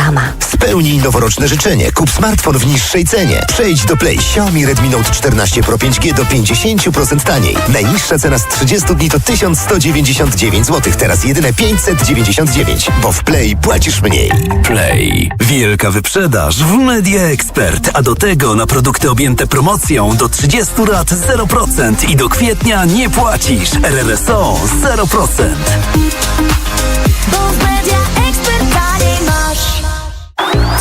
Reklama. Spełnij noworoczne życzenie. Kup smartfon w niższej cenie. Przejdź do Play. Xiaomi Redmi Note 14 Pro 5G do 50% taniej. Najniższa cena z 30 dni to 1199 zł. Teraz jedyne 599. Bo w Play płacisz mniej. Play. Wielka wyprzedaż w Media Expert, a do tego na produkty objęte promocją do 30 lat 0% i do kwietnia nie płacisz. RRSO 0%.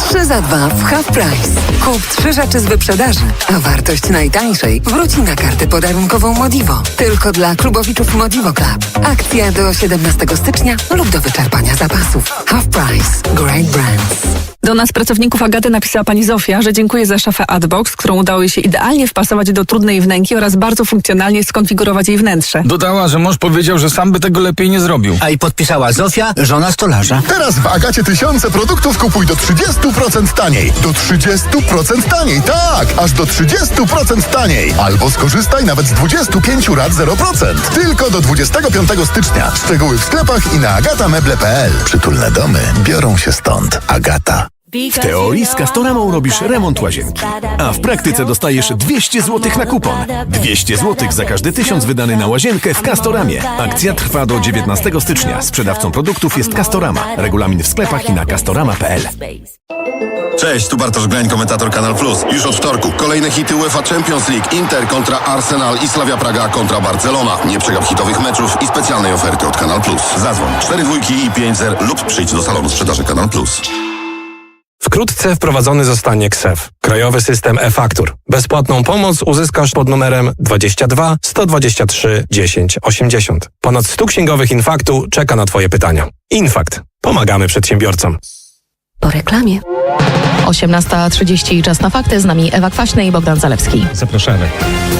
3 za 2 w Half Price. Kup trzy rzeczy z wyprzedaży, a wartość najtańszej wróci na kartę podarunkową Modivo. Tylko dla klubowiczów Modivo Club. Akcja do 17 stycznia lub do wyczerpania zapasów. Half Price. Great Brands. Do nas pracowników Agaty napisała pani Zofia, że dziękuję za szafę Adbox, którą udało jej się idealnie wpasować do trudnej wnęki oraz bardzo funkcjonalnie skonfigurować jej wnętrze. Dodała, że mąż powiedział, że sam by tego lepiej nie zrobił. A i podpisała Zofia, żona stolarza. Teraz w Agacie tysiące produktów kupuj do 30% taniej. Do 30% taniej, tak! Aż do 30% taniej. Albo skorzystaj nawet z 25 rat 0%. Tylko do 25 stycznia. Szczegóły w sklepach i na agatameble.pl. Przytulne domy biorą się stąd. Agata. W teorii z Castoramą robisz remont łazienki, a w praktyce dostajesz 200 zł na kupon. 200 zł za każdy tysiąc wydany na łazienkę w Castoramie. Akcja trwa do 19 stycznia. Sprzedawcą produktów jest Castorama. Regulamin w sklepach i na castorama.pl. Cześć, tu Bartosz Glań, komentator Kanal Plus. Już od wtorku kolejne hity UEFA Champions League, Inter kontra Arsenal i Slavia Praga kontra Barcelona. Nie przegap hitowych meczów i specjalnej oferty od Kanal Plus. Zadzwoń 4 dwójki i 5 zer lub przyjdź do salonu sprzedaży Kanal Plus. Wkrótce wprowadzony zostanie KSEF, Krajowy System e-Faktur. Bezpłatną pomoc uzyskasz pod numerem 22 123 10 80. Ponad 100 księgowych Infaktu czeka na Twoje pytania. Infakt. Pomagamy przedsiębiorcom. Po reklamie. 18.30 czas na fakty. Z nami Ewa Kwaśna i Bogdan Zalewski. Zapraszamy.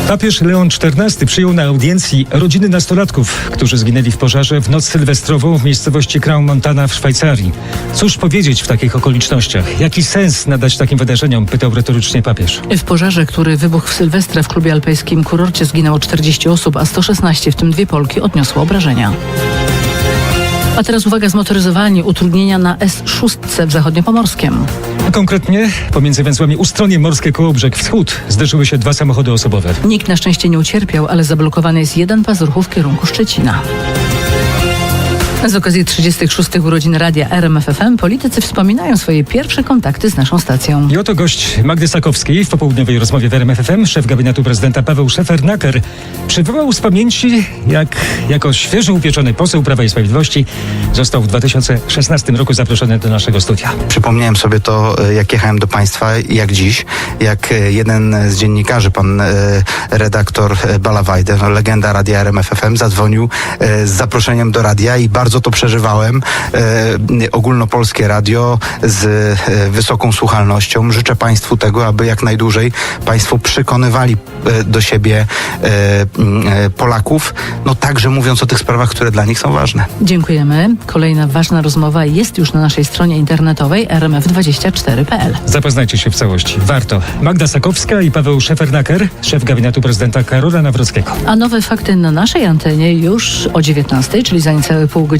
Papież Leon XIV przyjął na audiencji rodziny nastolatków, którzy zginęli w pożarze w noc sylwestrową w miejscowości Crown Montana w Szwajcarii. Cóż powiedzieć w takich okolicznościach? Jaki sens nadać takim wydarzeniom? Pytał retorycznie papież. W pożarze, który wybuchł w Sylwestra w klubie alpejskim kurorcie zginęło 40 osób, a 116, w tym dwie Polki, odniosło obrażenia. A teraz uwaga, zmotoryzowani utrudnienia na S6 w zachodniopomorskiem. Konkretnie pomiędzy węzłami Ustronie Morskie Kołobrzeg Wschód zderzyły się dwa samochody osobowe. Nikt na szczęście nie ucierpiał, ale zablokowany jest jeden pas ruchu w kierunku Szczecina. Z okazji 36. urodzin radia RMFFM politycy wspominają swoje pierwsze kontakty z naszą stacją. I oto gość Magdy Sakowskiej w popołudniowej rozmowie w RMFFM, szef gabinetu prezydenta Paweł Szefernaker, przywołał z pamięci, jak jako świeżo upieczony poseł Prawa i Sprawiedliwości został w 2016 roku zaproszony do naszego studia. Przypomniałem sobie to, e, jak jechałem do Państwa, jak dziś, jak e, jeden z dziennikarzy, pan e, redaktor Balawajde, no, legenda radia RMFFM, zadzwonił z zaproszeniem do radia i bardzo to przeżywałem. E, ogólnopolskie radio z e, wysoką słuchalnością. Życzę Państwu tego, aby jak najdłużej Państwo przekonywali e, do siebie e, e, Polaków, no także mówiąc o tych sprawach, które dla nich są ważne. Dziękujemy. Kolejna ważna rozmowa jest już na naszej stronie internetowej rmf24.pl. Zapoznajcie się w całości. Warto. Magda Sakowska i Paweł Szefernaker, szef gabinetu prezydenta Karola Nawrockiego. A nowe fakty na naszej antenie już o 19, czyli za niecałe pół godziny.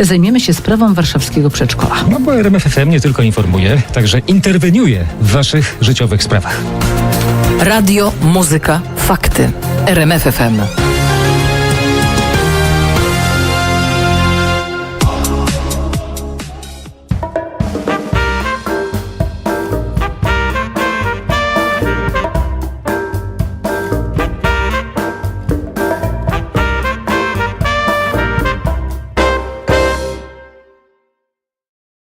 Zajmiemy się sprawą warszawskiego przedszkola. No bo RMFFM nie tylko informuje, także interweniuje w waszych życiowych sprawach. Radio, muzyka, fakty. RMF FM.